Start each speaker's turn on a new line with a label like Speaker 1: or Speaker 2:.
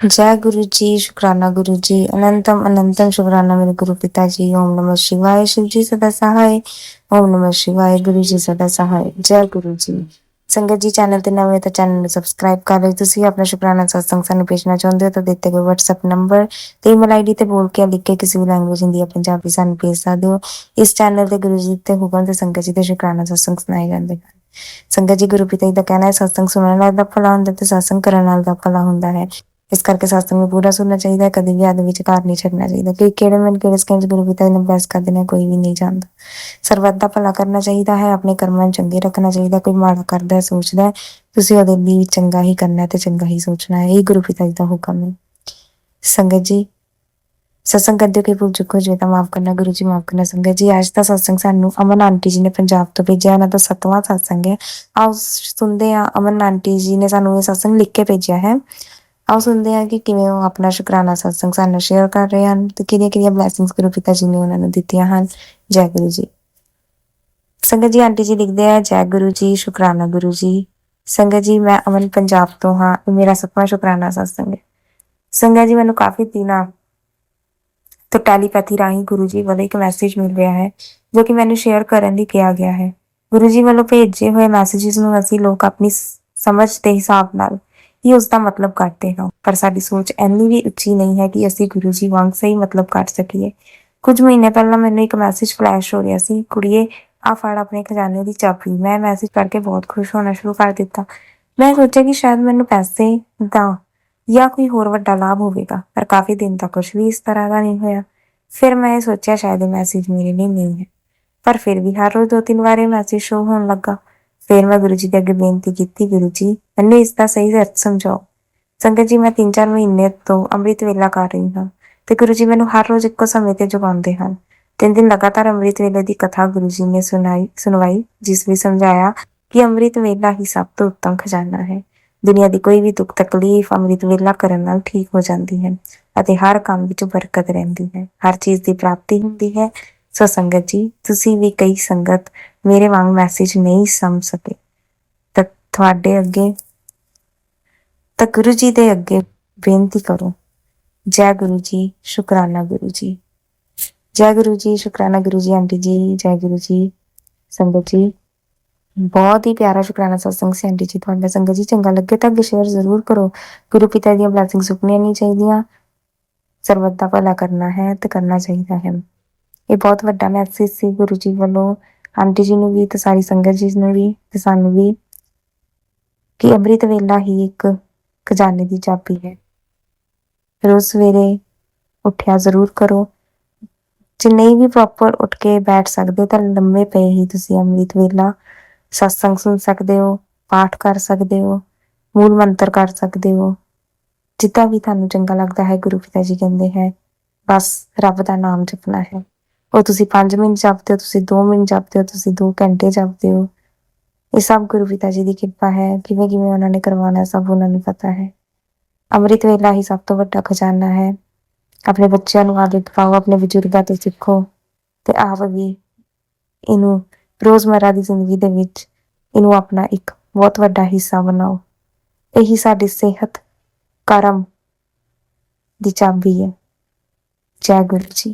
Speaker 1: जय गुरु जी शुक्राना गुरु जी अनंतम अनंतम शुक्राना मेरे गुरु पिता जी ओम नमः शिवाय शिव जी सदा सहाय ओम नमः शिवाय ਗੁਰੂ ਜੀ ਸਦਾ ਸਹਾਇ ਜੈ ਗੁਰੂ ਜੀ ਸੰਗਤ ਜੀ ਚੈਨਲ ਤੇ ਨਵੇਂ ਤਾਂ ਚੈਨਲ ਨੂੰ ਸਬਸਕ੍ਰਾਈਬ ਕਰ ਲਓ ਤੁਸੀਂ ਆਪਣਾ ਸ਼ੁਕਰਾਨਾ ਸਤਸੰਗ ਸਾਨੂੰ ਭੇਜਣਾ ਚਾਹੁੰਦੇ ਹੋ ਤਾਂ ਦਿੱਤੇ ਗਏ WhatsApp ਨੰਬਰ ਤੇ ਈਮੇਲ ਆਈਡੀ ਤੇ ਬੋਲ ਕੇ ਲਿਖ ਕੇ ਕਿਸੇ ਵੀ ਲੈਂਗੁਏਜ ਹਿੰਦੀ ਜਾਂ ਪੰਜਾਬੀ ਸਾਨੂੰ ਭੇਜ ਸਕਦੇ ਹੋ ਇਸ ਚੈਨਲ ਤੇ ਗੁਰੂ ਜੀ ਤੇ ਹੁਕਮ ਤੇ ਸੰਗਤ ਜੀ ਦੇ ਸ਼ੁਕਰਾਨਾ ਸਤਸੰਗ ਸੁਣਾਏ ਜਾਂਦੇ ਹਨ ਸੰਗਤ ਜੀ ਗੁਰੂ ਪਿਤਾ ਜੀ ਦਾ ਕਹਿਣਾ ਹੈ ਸਤਸੰਗ ਸੁਣਨ ਨਾਲ ਦਾ ਭਲਾ ਹੁੰਦਾ ਤੇ ਸਤਸੰਗ ਕਰਨ ਨਾਲ ਦਾ ਭਲਾ ਹੁੰਦਾ ਹੈ ਇਸ ਕਰਕੇ ਸਤਸੰਗ ਨੂੰ ਪੂਰਾ ਸੁਣਨਾ ਚਾਹੀਦਾ ਹੈ ਕਦੇ ਵੀ ਆਦਮੀ ਵਿੱਚ ਨਹੀਂ ਛੱਡਣਾ ਚਾਹੀਦਾ, ਕਿ ਕਿਹੜੇ ਮਨ ਕਿਹੜੇ ਸਕੰਜ ਗੁਰੂ ਪਿਤਾ ਨੇ ਬੈਸ ਕਰ ਦੇਣਾ ਕੋਈ ਵੀ ਨਹੀਂ ਜਾਣਦਾ। ਸਰਬੱਤ ਦਾ ਭਲਾ ਕਰਨਾ ਚਾਹੀਦਾ ਹੈ, ਆਪਣੇ ਕਰਮਾਂ ਨੂੰ ਚੰਗੇ ਰੱਖਣਾ ਚਾਹੀਦਾ, ਕੋਈ ਮਾੜਾ ਕਰਦਾ ਹੈ ਸੋਚਦਾ ਹੈ, ਤੁਸੀਂ ਉਹਦੇ ਲਈ ਚੰਗਾ ਹੀ ਕਰਨਾ ਤੇ ਚੰਗਾ ਹੀ ਸੋਚਣਾ ਹੈ, ਇਹ ਗੁਰੂ ਪਿਤਾ ਜੀ ਦਾ ਹੁਕਮ ਹੈ। ਸੰਗਤ ਜੀ ਸਤਸੰਗ ਕਰਦੇ ਕਿ ਭੁੱਲ ਚੁੱਕੋ, ਜੇ ਤਾਂ ਮਾਫ ਕਰਨਾ, ਗੁਰੂ ਜੀ ਮਾਫ ਕਰਨਾ, ਸੰਗਤ ਜੀ, ਅੱਜ ਦਾ ਸਤਸੰਗ ਸਾਨੂੰ ਅਮਨ ਆਂਟੀ ਜੀ ਨੇ ਪੰਜਾਬ ਤੋਂ ਭੇਜਿਆ, ਉਹਨਾਂ ਦਾ ਸਤਵਾਂ ਸਤਸੰਗ ਹੈ। ਆਓ ਸੁਣਦੇ ਹਾਂ, ਅਮਨ ਆਂਟੀ ਜੀ ਨੇ ਸਾਨੂੰ ਇਹ ਸਤਸੰਗ ਲਿਖ ਕੇ ਭੇਜਿਆ ਹੈ। ਆਓ ਸੁਣਦੇ ਹਾਂ ਕਿ ਕਿਵੇਂ ਉਹ ਆਪਣਾ ਸ਼ੁਕਰਾਨਾ ਸਤਸੰਗ ਸਾਨੂੰ ਸ਼ੇਅਰ ਕਰ ਰਹੇ ਹਨ ਤੇ ਕਿਹੜੀਆਂ ਕਿਹੜੀਆਂ ਬਲੇਸਿੰਗਸ ਗੁਰੂ ਪਿਤਾ ਜੀ ਨੇ ਉਹਨਾਂ ਨੂੰ ਦਿੱਤੀਆਂ ਹਨ। ਜੈ ਗੁਰੂ ਜੀ। ਸੰਗਤ ਜੀ, ਆਂਟੀ ਜੀ ਲਿਖਦੇ ਆ, ਜੈ ਗੁਰੂ ਜੀ, ਸ਼ੁਕਰਾਨਾ ਗੁਰੂ ਜੀ। ਸੰਗਤ ਜੀ, ਮੈਂ ਅਮਨ ਪੰਜਾਬ ਤੋਂ ਹਾਂ, ਇਹ ਮੇਰਾ ਸਤਵਾਂ ਸ਼ੁਕਰਾਨਾ ਸਤਸੰਗ ਹੈ। ਸੰਗਤ ਜੀ, ਮੈਨੂੰ ਕਾਫੀ ਦਿਨਾਂ ਤੋਂ ਟੈਲੀਪੈਥੀ ਰਾਹੀਂ ਗੁਰੂ ਜੀ ਵੱਲੋਂ ਇੱਕ ਮੈਸੇਜ ਮਿਲ ਰਿਹਾ ਹੈ, ਜੋ ਕਿ ਮੈਨੂੰ ਸ਼ੇਅਰ ਕਰਨ ਲਈ ਕਿਹਾ ਗਿਆ ਹੈ। ਗੁਰੂ ਜੀ ਵੱਲੋਂ ਭੇਜੇ ਹੋਏ ਮੈਸੇजेस ਨੂੰ ਅਸੀਂ ਲੋਕ ਆਪਣੀ ਸਮਝ ਦੇ ਹਿਸਾਬ ਨਾਲ ਹੀ ਉਸ ਦਾ ਮਤਲਬ ਕੱਢਦੇ ਹਾਂ ਪਰ ਸਾਡੀ ਸੋਚ ਇੰਨੀ ਵੀ ਉੱਚੀ ਨਹੀਂ ਹੈ ਕਿ ਅਸੀਂ ਗੁਰੂ ਜੀ ਵਾਂਗ ਸਹੀ ਮਤਲਬ ਕੱਢ ਸਕੀਏ। ਕੁਝ ਮਹੀਨੇ ਪਹਿਲਾਂ ਮੈਨੂੰ ਇੱਕ ਮੈਸੇਜ ਫਲੈਸ਼ ਹੋ ਰਿਹਾ ਸੀ, ਕੁੜੀਏ ਆ ਫੜ ਆਪਣੇ ਖਜ਼ਾਨੇ ਦੀ ਚਾਬੀ। ਮੈਂ ਮੈਸੇਜ ਪੜ੍ਹ ਕੇ ਬਹੁਤ ਖੁਸ਼ ਹੋਣਾ ਸ਼ੁਰੂ ਕਰ ਦਿੱਤਾ। ਮੈਂ ਸੋਚਿਆ ਕਿ ਸ਼ਾਇਦ ਮੈਨੂੰ ਪੈਸੇ ਦਾ ਜਾਂ ਕੋਈ ਹੋਰ ਵੱਡਾ ਲਾਭ ਹੋਵੇਗਾ, ਪਰ ਕਾਫੀ ਦਿਨ ਤੱਕ ਕੁਝ ਵੀ ਇਸ ਤਰ੍ਹਾਂ ਦਾ ਨਹੀਂ ਹੋਇਆ। ਫਿਰ ਮੈਂ ਇਹ ਸੋਚਿਆ, ਸ਼ਾਇਦ ਇਹ ਮੈਸੇਜ ਮੇਰੇ ਲਈ ਨਹੀਂ ਹੈ। ਪਰ ਫਿਰ ਵੀ ਹਰ ਰੋਜ਼ ਦੋ ਤਿੰਨ ਵਾਰ ਇਹ ਮੈਸੇਜ ਸ਼ੋ ਹੋਣ ਲੱਗਾ। ਫਿਰ ਮੈਂ ਗੁਰੂ ਜੀ ਦੇ ਅੱਗੇ ਬੇਨਤੀ ਕੀਤੀ, ਗੁਰੂ ਜੀ, ਮੈਨੂੰ ਇਸ ਦਾ ਸਹੀ ਅਰਥ ਸਮਝਾਓ। ਸੰਗਤ ਜੀ, ਮੈਂ 3-4 ਮਹੀਨੇ ਤੋਂ ਅੰਮ੍ਰਿਤ ਵੇਲਾ ਕਰ ਰਹੀ ਹਾਂ ਤੇ ਗੁਰੂ ਜੀ ਮੈਨੂੰ ਹਰ ਰੋਜ਼ ਇੱਕੋ ਸਮੇਂ ਤੇ ਜਗਾਉਂਦੇ ਹਨ। ਤਿੰਨ ਦਿਨ ਲਗਾਤਾਰ ਅੰਮ੍ਰਿਤ ਵੇਲੇ ਦੀ ਕਥਾ ਗੁਰੂ ਜੀ ਨੇ ਸੁਣਾਈ, ਸੁਣਵਾਈ, ਜਿਸ ਵਿੱਚ ਸਮਝਾਇਆ ਕਿ ਅੰਮ੍ਰਿਤ ਵੇਲਾ ਹੀ ਸਭ ਤੋਂ ਉੱਤਮ ਖਜ਼ਾਨਾ ਹੈ। ਦੁਨੀਆ ਦੀ ਕੋਈ ਵੀ ਦੁੱਖ ਤਕਲੀਫ ਅੰਮ੍ਰਿਤ ਵੇਲਾ ਕਰਨ ਨਾਲ ਠੀਕ ਹੋ ਜਾਂਦੀ ਹੈ ਅਤੇ ਹਰ ਕੰਮ ਵਿੱਚ ਬਰਕਤ ਰਹਿੰਦੀ ਹੈ। ਹਰ ਚੀਜ਼ ਦੀ ਪ੍ਰਾਪਤੀ ਹੁੰਦੀ ਹੈ ਸੋ ਸੰਗਤ ਜੀ, ਤੁਸੀਂ ਵੀ ਕਈ ਸੰਗਤ ਮੇਰੇ ਵਾਂਗ ਮੈਸੇਜ ਨਹੀਂ ਸਮਝ ਸਕੇ। ਤਾਂ ਤੁਹਾਡੇ ਅੱਗੇ, ਤਾਂ ਗੁਰੂ ਜੀ ਦੇ ਅੱਗੇ ਬੇਨਤੀ ਕਰੋ। ਜੈ ਗੁਰੂ ਜੀ, ਸ਼ੁਕਰਾਨਾ ਗੁਰੂ ਜੀ। ਜੈ ਗੁਰੂ ਜੀ, ਸ਼ੁਕਰਾਨਾ ਗੁਰੂ ਜੀ, ਆਂਟੀ ਜੀ, ਜੈ ਗੁਰੂ ਜੀ, ਸੰਗਤ ਜੀ। ਬਹੁਤ ਹੀ ਪਿਆਰਾ ਸ਼ੁਕਰਾਨਾ ਸਤਸੰਗ ਸੀ ਆਂਟੀ ਜੀ ਤੁਹਾਡਾ। ਸੰਗਤ ਜੀ, ਚੰਗਾ ਲੱਗੇ ਤਾਂ ਅੱਗੇ ਸ਼ੇਅਰ ਜ਼ਰੂਰ ਕਰੋ। ਗੁਰੂ ਪਿਤਾ ਦੀਆਂ ਬਲੇਸਿੰਗ ਸੁਪਨੀਆਂ ਨਹੀਂ ਚਾਹੀਦੀਆਂ। ਸਰਬੱਤ ਦਾ ਭਲਾ ਕਰਨਾ ਹੈ ਤੇ ਕਰਨਾ ਚਾਹੀਦਾ ਹੈ। ਇਹ ਬਹੁਤ ਵੱਡਾ ਮੈਸੇਜ ਸੀ ਗੁਰੂ ਜੀ ਵੱਲੋਂ। ਆਂਟੀ ਜੀ ਨੂੰ ਵੀ ਤੇ ਸਾਰੀ ਸੰਗਤ ਜੀ ਨੂੰ ਵੀ ਤੇ ਸਾਨੂੰ ਵੀ ਕਿ ਅੰਮ੍ਰਿਤ ਵੇਲਾ ਹੀ ਇੱਕ ਖਜ਼ਾਨੇ ਦੀ ਚਾਬੀ ਹੈ। ਰੋਜ਼ ਸਵੇਰੇ ਉੱਠਿਆ, ਜ਼ਰੂਰ ਕਰੋ। ਜੇ ਨਹੀਂ ਵੀ ਪ੍ਰੋਪਰ ਉੱਠ ਕੇ ਬੈਠ ਸਕਦੇ ਤਾਂ ਲੰਮੇ ਪਏ ਹੀ ਤੁਸੀਂ ਅੰਮ੍ਰਿਤ ਵੇਲਾ। ਸਤਸੰਗ ਸੁਣ ਸਕਦੇ ਹੋ, ਪਾਠ ਕਰ ਸਕਦੇ ਹੋ, ਮੂਲ ਮੰਤਰ ਕਰ ਸਕਦੇ ਹੋ। ਜਿੱਦਾਂ ਵੀ ਤੁਹਾਨੂੰ ਚੰਗਾ ਲੱਗਦਾ ਹੈ, ਗੁਰੂ ਪਿਤਾ ਜੀ ਕਹਿੰਦੇ ਹੈ, ਬਸ ਰੱਬ ਦਾ ਨਾਮ ਜਪਣਾ ਹੈ। ਉਹ ਤੁਸੀਂ 5 ਮਿੰਟ ਜਪਦੇ ਹੋ, ਤੁਸੀਂ 2 ਮਿੰਟ ਜਪਦੇ ਹੋ, ਤੁਸੀਂ 2 ਘੰਟੇ ਜਪਦੇ ਹੋ। ਇਹ ਸਭ ਗੁਰੂ ਪਿਤਾ ਜੀ ਦੀ ਕਿਰਪਾ ਹੈ, ਕਿਵੇਂ ਕਿਵੇਂ ਉਹਨਾਂ ਨੇ ਕਰਵਾਉਣਾ ਸਭ ਉਹਨਾਂ ਨੂੰ ਪਤਾ ਹੈ। ਅੰਮ੍ਰਿਤ ਵੇਲਾ ਹੀ ਸਭ ਤੋਂ ਵੱਡਾ ਖਜ਼ਾਨਾ ਹੈ। ਆਪਣੇ ਬੱਚਿਆਂ ਨੂੰ ਆਦਤ ਪਾਓ, ਆਪਣੇ ਬਜ਼ੁਰਗਾਂ ਤੋਂ ਸਿੱਖੋ ਤੇ ਆਪ ਵੀ ਇਹਨੂੰ ਰੋਜ਼ਮਰਰਾ ਦੀ ਜ਼ਿੰਦਗੀ ਦੇ ਵਿੱਚ ਇਹਨੂੰ ਆਪਣਾ ਇੱਕ ਬਹੁਤ ਵੱਡਾ ਹਿੱਸਾ ਬਣਾਓ। ਇਹੀ ਸਾਡੀ ਸਿਹਤ ਕਰਮ ਦੀ ਚਾਬੀ ਹੈ। ਜੈ ਗੁਰੂ ਜੀ।